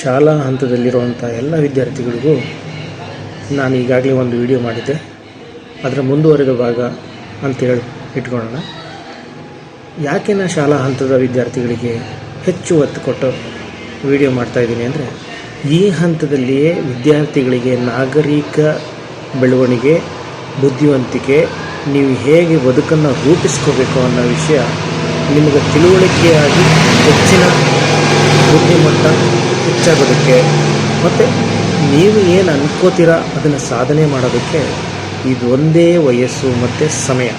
ಶಾಲಾ ಹಂತದಲ್ಲಿರುವಂಥ ಎಲ್ಲ ವಿದ್ಯಾರ್ಥಿಗಳಿಗೂ ನಾನು ಈಗಾಗಲೇ ಒಂದು ವಿಡಿಯೋ ಮಾಡಿದ್ದೆ. ಅದರ ಮುಂದುವರೆದ ಭಾಗ ಅಂತೇಳಿ ಇಟ್ಕೊಳ್ಳೋಣ. ಯಾಕೆ ನಾನು ಶಾಲಾ ಹಂತದ ವಿದ್ಯಾರ್ಥಿಗಳಿಗೆ ಹೆಚ್ಚು ಒತ್ತು ಕೊಟ್ಟು ವಿಡಿಯೋ ಮಾಡ್ತಾಯಿದ್ದೀನಿ ಅಂದರೆ, ಈ ಹಂತದಲ್ಲಿಯೇ ವಿದ್ಯಾರ್ಥಿಗಳಿಗೆ ನಾಗರಿಕ ಬೆಳವಣಿಗೆ, ಬುದ್ಧಿವಂತಿಕೆ, ನೀವು ಹೇಗೆ ಬದುಕನ್ನು ರೂಪಿಸ್ಕೋಬೇಕು ಅನ್ನೋ ವಿಷಯ ನಿಮಗೆ ತಿಳುವಳಿಕೆಯಾಗಿ ಹೆಚ್ಚಿನ ಬುದ್ಧಿಮಟ್ಟ ಹೆಚ್ಚಾಗೋದಕ್ಕೆ. ಮತ್ತು ನೀವು ಏನು ಅನ್ಕೋತೀರಾ ಅದನ್ನು ಸಾಧನೆ ಮಾಡೋದಕ್ಕೆ ಇದು ಒಂದೇ ವಯಸ್ಸು ಮತ್ತು ಸಮಯ.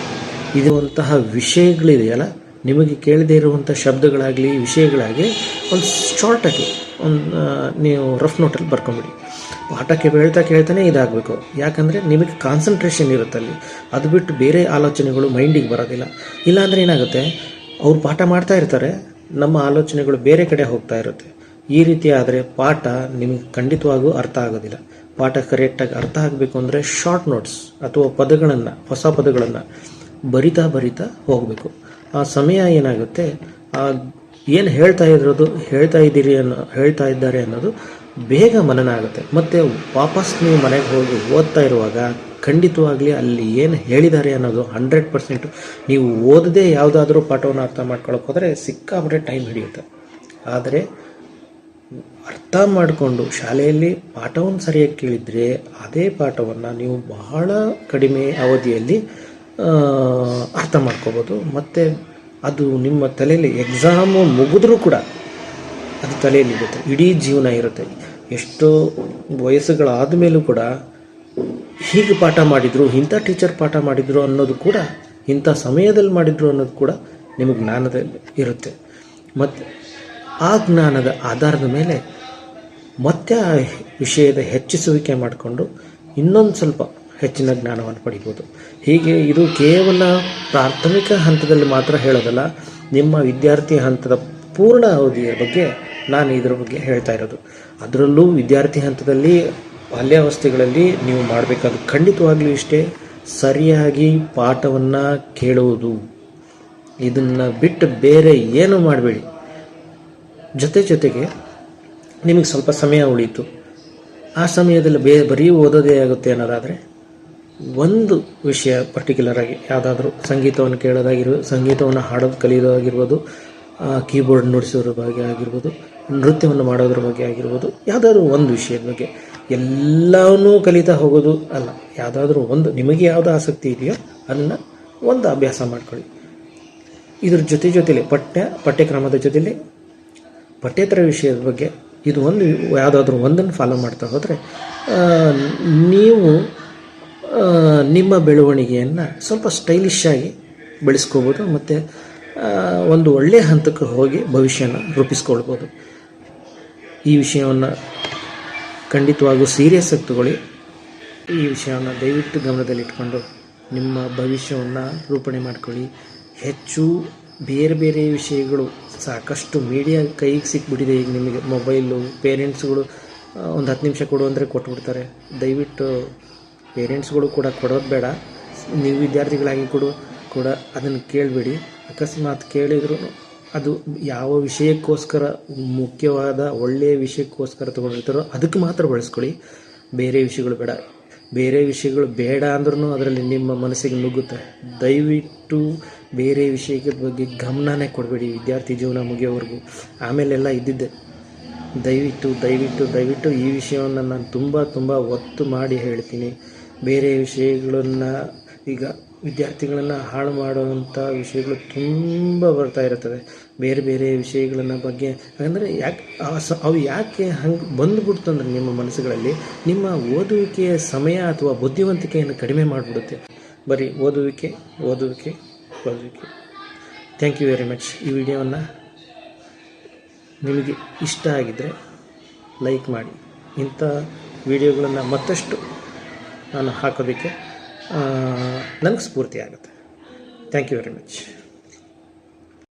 ಇರುವಂತಹ ವಿಷಯಗಳಿದೆಯಲ್ಲ ನಿಮಗೆ ಕೇಳದೇ ಇರುವಂಥ ಶಬ್ದಗಳಾಗಲಿ, ವಿಷಯಗಳಾಗಲಿ, ಒಂದು ಶಾರ್ಟಾಗಿ ಒಂದು ನೀವು ರಫ್ ನೋಟಲ್ಲಿ ಬರ್ಕೊಂಬಿಡಿ. ಪಾಠಕ್ಕೆ ಹೇಳ್ತಾ ಕೇಳ್ತಾನೆ ಇದಾಗಬೇಕು. ಯಾಕಂದರೆ ನಿಮಗೆ ಕಾನ್ಸಂಟ್ರೇಷನ್ ಇರುತ್ತೆ ಅಲ್ಲಿ. ಅದು ಬಿಟ್ಟು ಬೇರೆ ಆಲೋಚನೆಗಳು ಮೈಂಡಿಗೆ ಬರೋದಿಲ್ಲ. ಇಲ್ಲಾಂದರೆ ಏನಾಗುತ್ತೆ? ಅವ್ರು ಪಾಠ ಮಾಡ್ತಾ ಇರ್ತಾರೆ, ನಮ್ಮ ಆಲೋಚನೆಗಳು ಬೇರೆ ಕಡೆ ಹೋಗ್ತಾ ಇರುತ್ತೆ. ಈ ರೀತಿ ಆದರೆ ಪಾಠ ನಿಮಗೆ ಖಂಡಿತವಾಗೂ ಅರ್ಥ ಆಗೋದಿಲ್ಲ. ಪಾಠ ಕರೆಕ್ಟಾಗಿ ಅರ್ಥ ಆಗಬೇಕು ಅಂದರೆ ಶಾರ್ಟ್ ನೋಟ್ಸ್ ಅಥವಾ ಪದಗಳನ್ನು, ಹೊಸ ಪದಗಳನ್ನು ಬರಿತಾ ಬರಿತಾ ಹೋಗಬೇಕು. ಆ ಸಮಯ ಏನಾಗುತ್ತೆ? ಆ ಏನು ಹೇಳ್ತಾ ಇರೋದು, ಹೇಳ್ತಾ ಇದ್ದೀರಿ ಅನ್ನೋ, ಹೇಳ್ತಾ ಇದ್ದಾರೆ ಅನ್ನೋದು ಬೇಗ ಮನನ ಆಗುತ್ತೆ. ಮತ್ತು ವಾಪಸ್ ನೀವು ಮನೆಗೆ ಹೋಗಿ ಓದ್ತಾ ಇರುವಾಗ ಖಂಡಿತವಾಗ್ಲಿ ಅಲ್ಲಿ ಏನು ಹೇಳಿದ್ದಾರೆ ಅನ್ನೋದು ಹಂಡ್ರೆಡ್ ಪರ್ಸೆಂಟು ನೀವು ಓದದೇ ಯಾವುದಾದ್ರೂ ಪಾಠವನ್ನು ಅರ್ಥ ಮಾಡ್ಕೊಳ್ಳೋಕೆ ಹೋದರೆ ಸಿಕ್ಕಾಪಟ್ಟೆ ಟೈಮ್ ಹಿಡಿಯುತ್ತೆ. ಆದರೆ ಅರ್ಥ ಮಾಡಿಕೊಂಡು ಶಾಲೆಯಲ್ಲಿ ಪಾಠವನ್ನು ಸರಿಯಾಗಿ ಕೇಳಿದರೆ ಅದೇ ಪಾಠವನ್ನು ನೀವು ಬಹಳ ಕಡಿಮೆ ಅವಧಿಯಲ್ಲಿ ಅರ್ಥ ಮಾಡ್ಕೋಬೋದು. ಮತ್ತು ಅದು ನಿಮ್ಮ ತಲೆಯಲ್ಲಿ ಎಕ್ಸಾಮು ಮುಗಿದ್ರೂ ಕೂಡ ಅದು ತಲೆಯಲ್ಲಿ ಇರುತ್ತೆ. ಇಡೀ ಜೀವನ ಇರುತ್ತೆ. ಎಷ್ಟೋ ವಯಸ್ಸುಗಳಾದ ಮೇಲೂ ಕೂಡ ಹೀಗೆ ಪಾಠ ಮಾಡಿದರು, ಇಂಥ ಟೀಚರ್ ಪಾಠ ಮಾಡಿದರು ಅನ್ನೋದು ಕೂಡ, ಇಂಥ ಸಮಯದಲ್ಲಿ ಮಾಡಿದರು ಅನ್ನೋದು ಕೂಡ ನಿಮಗೆ ಜ್ಞಾನದಲ್ಲಿ ಇರುತ್ತೆ. ಮತ್ತು ಆ ಜ್ಞಾನದ ಆಧಾರದ ಮೇಲೆ ಮತ್ತೆ ಆ ವಿಷಯದ ಹೆಚ್ಚಿಸುವಿಕೆ ಮಾಡಿಕೊಂಡು ಇನ್ನೊಂದು ಸ್ವಲ್ಪ ಹೆಚ್ಚಿನ ಜ್ಞಾನವನ್ನು ಪಡಿಬೋದು. ಹೀಗೆ ಇದು ಕೇವಲ ಪ್ರಾಥಮಿಕ ಹಂತದಲ್ಲಿ ಮಾತ್ರ ಹೇಳೋದಲ್ಲ, ನಿಮ್ಮ ವಿದ್ಯಾರ್ಥಿ ಹಂತದ ಪೂರ್ಣ ಅವಧಿಯ ಬಗ್ಗೆ ನಾನು ಇದರ ಬಗ್ಗೆ ಹೇಳ್ತಾ ಇರೋದು. ಅದರಲ್ಲೂ ವಿದ್ಯಾರ್ಥಿ ಹಂತದಲ್ಲಿ ಬಾಲ್ಯಾವಸ್ಥೆಗಳಲ್ಲಿ ನೀವು ಮಾಡಬೇಕಾದ ಖಂಡಿತವಾಗಲೂ ಇಷ್ಟೇ, ಸರಿಯಾಗಿ ಪಾಠವನ್ನು ಕೇಳುವುದು. ಇದನ್ನು ಬಿಟ್ಟು ಬೇರೆ ಏನು ಮಾಡಬೇಡಿ. ಜೊತೆ ಜೊತೆಗೆ ನಿಮಗೆ ಸ್ವಲ್ಪ ಸಮಯ ಉಳೀತು ಆ ಸಮಯದಲ್ಲಿ ಬೇ, ಬರೀ ಓದೋದೇ ಆಗುತ್ತೆ ಅನ್ನೋದಾದರೆ ಒಂದು ವಿಷಯ ಪರ್ಟಿಕ್ಯುಲರ್ ಆಗಿ ಯಾವುದಾದ್ರೂ ಸಂಗೀತವನ್ನು ಕೇಳೋದಾಗಿರ್ಬೋದು, ಸಂಗೀತವನ್ನು ಹಾಡೋದು, ಕಲಿಯೋದಾಗಿರ್ಬೋದು ಕೀಬೋರ್ಡ್ ನುಡಿಸೋದ್ರ ಬಗ್ಗೆ ಆಗಿರ್ಬೋದು, ನೃತ್ಯವನ್ನು ಮಾಡೋದ್ರ ಬಗ್ಗೆ ಆಗಿರ್ಬೋದು, ಯಾವುದಾದ್ರೂ ಒಂದು ವಿಷಯದ ಬಗ್ಗೆ. ಎಲ್ಲವನ್ನೂ ಕಲಿತಾ ಹೋಗೋದು ಅಲ್ಲ. ಯಾವುದಾದ್ರೂ ಒಂದು, ನಿಮಗೆ ಯಾವುದು ಆಸಕ್ತಿ ಇದೆಯೋ ಅದನ್ನು ಒಂದು ಅಭ್ಯಾಸ ಮಾಡ್ಕೊಳ್ಳಿ. ಇದ್ರ ಜೊತೆ ಜೊತೆಲಿ ಪಠ್ಯ, ಪಠ್ಯಕ್ರಮದ ಜೊತೆಲಿ ಪಠ್ಯೇತರ ವಿಷಯದ ಬಗ್ಗೆ ಇದು ಒಂದು ಯಾವುದಾದ್ರೂ ಒಂದನ್ನು ಫಾಲೋ ಮಾಡ್ತಾ ಹೋದರೆ ನೀವು ನಿಮ್ಮ ಬೆಳವಣಿಗೆಯನ್ನು ಸ್ವಲ್ಪ ಸ್ಟೈಲಿಶ್ ಆಗಿ ಬೆಳೆಸ್ಕೋಬೋದು ಮತ್ತು ಒಂದು ಒಳ್ಳೆಯ ಹಂತಕ್ಕೆ ಹೋಗಿ ಭವಿಷ್ಯನ ರೂಪಿಸ್ಕೊಳ್ಬೋದು. ಈ ವಿಷಯವನ್ನು ಖಂಡಿತವಾಗೂ ಸೀರಿಯಸ್ ಆಗಿ ತಗೊಳ್ಳಿ. ಈ ವಿಷಯವನ್ನು ದಯವಿಟ್ಟು ಗಮನದಲ್ಲಿಟ್ಕೊಂಡು ನಿಮ್ಮ ಭವಿಷ್ಯವನ್ನು ರೂಪಣೆ ಮಾಡ್ಕೊಳ್ಳಿ. ಹೆಚ್ಚು ಬೇರೆ ಬೇರೆ ವಿಷಯಗಳು ಸಾಕಷ್ಟು ಮೀಡಿಯಾ ಕೈಗೆ ಸಿಕ್ಬಿಟ್ಟಿದೆ ಈಗ ನಿಮಗೆ ಮೊಬೈಲು ಪೇರೆಂಟ್ಸ್ಗಳು ಒಂದು ಹತ್ತು ನಿಮಿಷ ಕೊಡು ಅಂದರೆ ಕೊಟ್ಬಿಡ್ತಾರೆ. ದಯವಿಟ್ಟು ಪೇರೆಂಟ್ಸ್ಗಳು ಕೂಡ ಕೊಡೋದು ಬೇಡ. ನೀವು ವಿದ್ಯಾರ್ಥಿಗಳಾಗಿ ಕೊಡು, ಕೂಡ, ಅದನ್ನು ಕೇಳಬೇಡಿ. ಅಕಸ್ಮಾತ್ ಕೇಳಿದ್ರು ಅದು ಯಾವ ವಿಷಯಕ್ಕೋಸ್ಕರ ಮುಖ್ಯವಾದ ಒಳ್ಳೆಯ ವಿಷಯಕ್ಕೋಸ್ಕರ ತೊಗೊಂಡಿರ್ತಾರೋ ಅದಕ್ಕೆ ಮಾತ್ರ ಬಳಸ್ಕೊಳ್ಳಿ. ಬೇರೆ ವಿಷಯಗಳು ಬೇಡ. ಬೇರೆ ವಿಷಯಗಳು ಬೇಡ ಅಂದ್ರೂ ಅದರಲ್ಲಿ ನಿಮ್ಮ ಮನಸ್ಸಿಗೆ ನುಗ್ಗುತ್ತೆ. ದಯವಿಟ್ಟು ಬೇರೆ ವಿಷಯಕ್ಕೆ ಬಗ್ಗೆ ಗಮನನೇ ಕೊಡಬೇಡಿ ವಿದ್ಯಾರ್ಥಿ ಜೀವನ ಮುಗಿಯೋವರೆಗೂ. ಆಮೇಲೆಲ್ಲ ಇದ್ದಿದ್ದೆ. ದಯವಿಟ್ಟು ದಯವಿಟ್ಟು ದಯವಿಟ್ಟು ಈ ವಿಷಯವನ್ನು ನಾನು ತುಂಬ ತುಂಬ ಒತ್ತು ಮಾಡಿ ಹೇಳ್ತೀನಿ. ಬೇರೆ ವಿಷಯಗಳನ್ನು ಈಗ ವಿದ್ಯಾರ್ಥಿಗಳನ್ನು ಹಾಳು ಮಾಡುವಂಥ ವಿಷಯಗಳು ತುಂಬ ಬರ್ತಾ ಇರ್ತವೆ ಬೇರೆ ಬೇರೆ ವಿಷಯಗಳನ್ನ ಬಗ್ಗೆ ಅಂದರೆ ಯಾಕೆ ಅವು ಯಾಕೆ ಹಂಗೆ ಬಂದುಬಿಡ್ತಂದ್ರೆ ನಿಮ್ಮ ಮನಸ್ಸುಗಳಲ್ಲಿ ನಿಮ್ಮ ಓದುವಿಕೆಯ ಸಮಯ ಅಥವಾ ಬುದ್ಧಿವಂತಿಕೆಯನ್ನು ಕಡಿಮೆ ಮಾಡಿಬಿಡುತ್ತೆ. ಬರೀ ಓದುವಿಕೆ ಓದುವಿಕೆ ಓದುವಿಕೆ ಥ್ಯಾಂಕ್ ಯು ವೆರಿ ಮಚ್ ಈ ವಿಡಿಯೋವನ್ನು ನಿಮಗೆ ಇಷ್ಟ ಆಗಿದ್ದರೆ ಲೈಕ್ ಮಾಡಿ. ಇಂಥ ವಿಡಿಯೋಗಳನ್ನು ಮತ್ತಷ್ಟು ನಾನು ಹಾಕೋದಕ್ಕೆ ನನಗೆ ಸ್ಫೂರ್ತಿ ಆಗುತ್ತೆ. Thank you very much